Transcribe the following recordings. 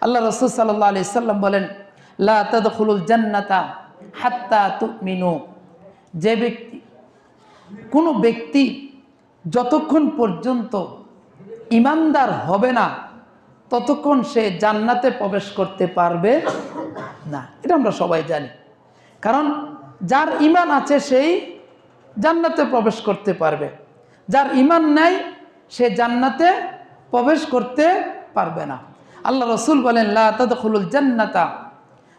আল্লাহ রসুল সাল্লাহ সাল্লাম বলেন, লা জান্নাতা হাত্তা তুমিনু। যে ব্যক্তি, কোনো ব্যক্তি যতক্ষণ পর্যন্ত ইমানদার হবে না, ততক্ষণ সে জান্নাতে প্রবেশ করতে পারবে না। এটা আমরা সবাই জানি। কারণ যার ইমান আছে সেই জান্নাতে প্রবেশ করতে পারবে। যার ইমান নাই, সে জান্নাতে প্রবেশ করতে পারবে না। আল্লাহ রসুল বলেন, লা তদখুলুল জান্নাতা।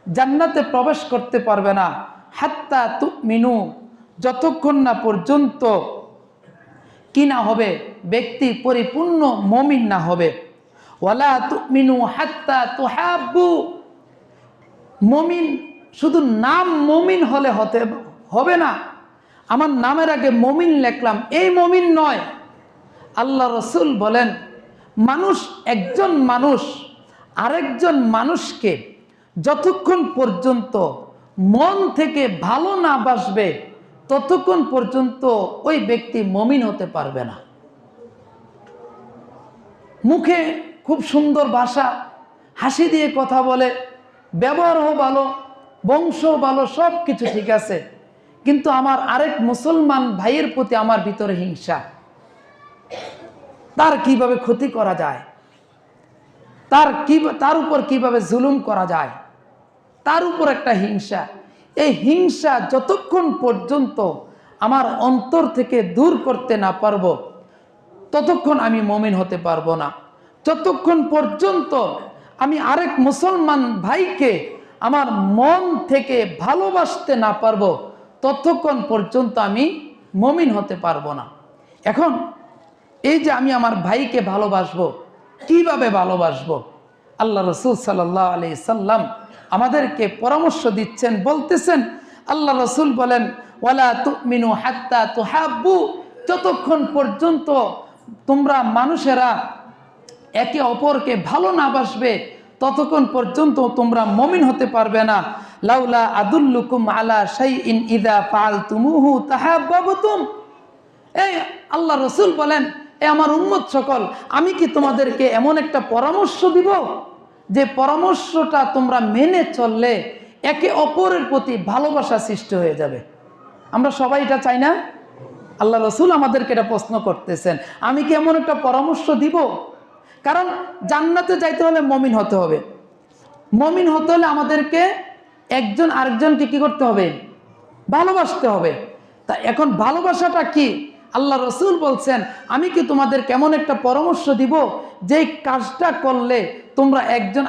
জান্নাতে প্রবেশ করতে পারবে না। হাত্তা তু মিনু যতক্ষণ না পর্যন্ত কি না হবে, ব্যক্তি পরিপূর্ণ মমিন না হবে। ওয়ালা তুমিনু হাত্তা তুহাব্বু, মমিন শুধু নাম মমিন হলে হতে হবে না। আমার নামের আগে মমিন লেখলাম, এই মমিন নয়। আল্লাহ রসুল বলেন, মানুষ একজন মানুষ আরেকজন মানুষকে যতক্ষণ পর্যন্ত মন থেকে ভালো না বাসবে, ততক্ষণ পর্যন্ত ওই ব্যক্তি মমিন হতে পারবে না। মুখে খুব সুন্দর ভাষা, হাসি দিয়ে কথা বলে, ব্যবহারও ভালো বংশ ভালো, সব কিছু ঠিক আছে। কিন্তু আমার আরেক মুসলমান ভাইয়ের প্রতি আমার ভিতরে হিংসা। তার কীভাবে ক্ষতি করা যায়? তার কি, তার উপর কীভাবে জুলুম করা যায়? তার উপর একটা হিংসা। এই হিংসা যতক্ষণ পর্যন্ত আমার অন্তর থেকে দূর করতে না পারব, ততক্ষণ আমি মমিন হতে পারব না। যতক্ষণ পর্যন্ত আমি আরেক মুসলমান ভাইকে আমার মন থেকে ভালোবাসতে না পারব, ততক্ষণ পর্যন্ত আমি মমিন হতে পারব না। এখন এই যে আমি আমার ভাইকে ভালোবাসবো কীভাবে ভালোবাসবো? আল্লাহ রসুল সাল্লাহ আলি সাল্লাম আমাদেরকে পরামর্শ দিচ্ছেন, বলতেছেন, আল্লাহ রসুল বলেন, ওয়ালা তুমিনু হাত্তা তুহাব্বু যতক্ষণ পর্যন্ত তোমরা মানুষেরা একে অপরকে ভালো না বাসবে, ততক্ষণ পর্যন্ত তোমরা মমিন হতে পারবে না। লাউলা আদুল্লুকুম আলা শাই ইন ইদা পাল তুমুহু তাহাবাবতুম এই আল্লাহ রসুল বলেন এ আমার উম্মত সকল, আমি কি তোমাদেরকে এমন একটা পরামর্শ দিব যে পরামর্শটা তোমরা মেনে চললে একে অপরের প্রতি ভালোবাসা সৃষ্টি হয়ে যাবে? আমরা সবাই এটা চাই না? আল্লাহ রসুল আমাদেরকে এটা প্রশ্ন করতেছেন, আমি কি এমন একটা পরামর্শ দিব? কারণ জান্নাতে যাইতে হলে মমিন হতে হবে। মমিন হতে হলে আমাদেরকে একজন আরেকজনকে কি করতে হবে? ভালোবাসতে হবে। তা এখন ভালোবাসাটা কি? আল্লাহ রসুল বলছেন, আমি কি তোমাদের কেমন একটা পরামর্শ দিব? যে কাজটা করলে তোমরা একজন